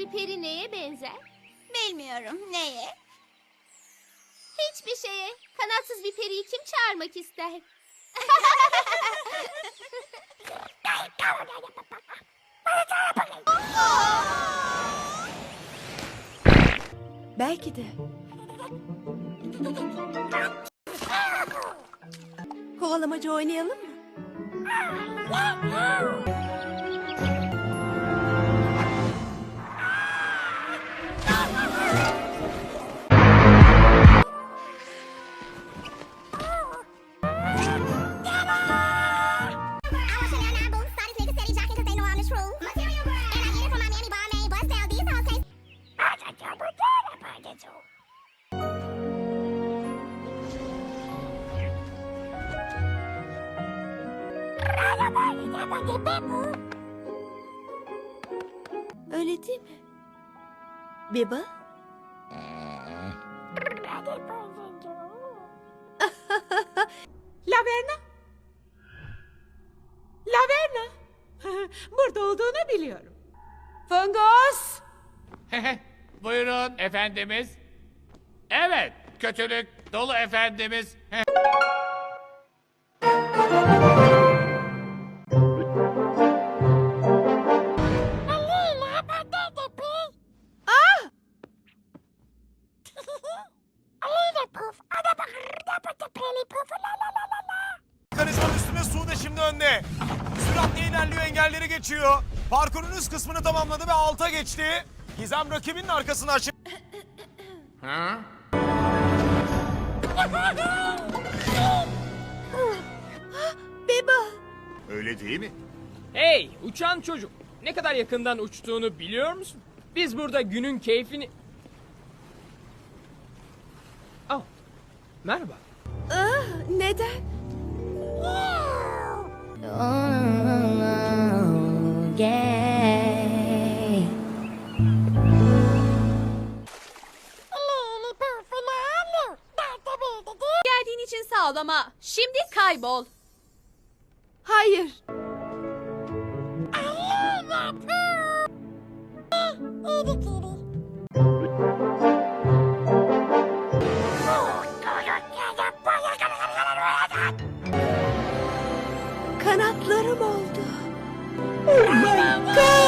bir peri neye benzer? Bilmiyorum neye. Hiçbir şeye. Kanatsız bir periyi kim çağırmak ister? Belki de. Kovalamaca oynayalım mı? Öyle değil mi? Biba? Laverna? Laverna? Burada olduğunu biliyorum. Fungos! Buyurun efendimiz. Evet, kötülük dolu efendimiz. Karizmanın üstüne Sude şimdi önde. Süratle ilerliyor engelleri geçiyor. Parkurun üst kısmını tamamladı ve alta geçti. Gizem rakibinin arkasını açıp... Ha? Biba! Öyle değil mi? Hey uçan çocuk. Ne kadar yakından uçtuğunu biliyor musun? Biz burada günün keyfini... Merhaba. Ah, neden? Geldiğin için sağ ol ama şimdi kaybol. Hayır. kanatlarım oldu. Oh my God!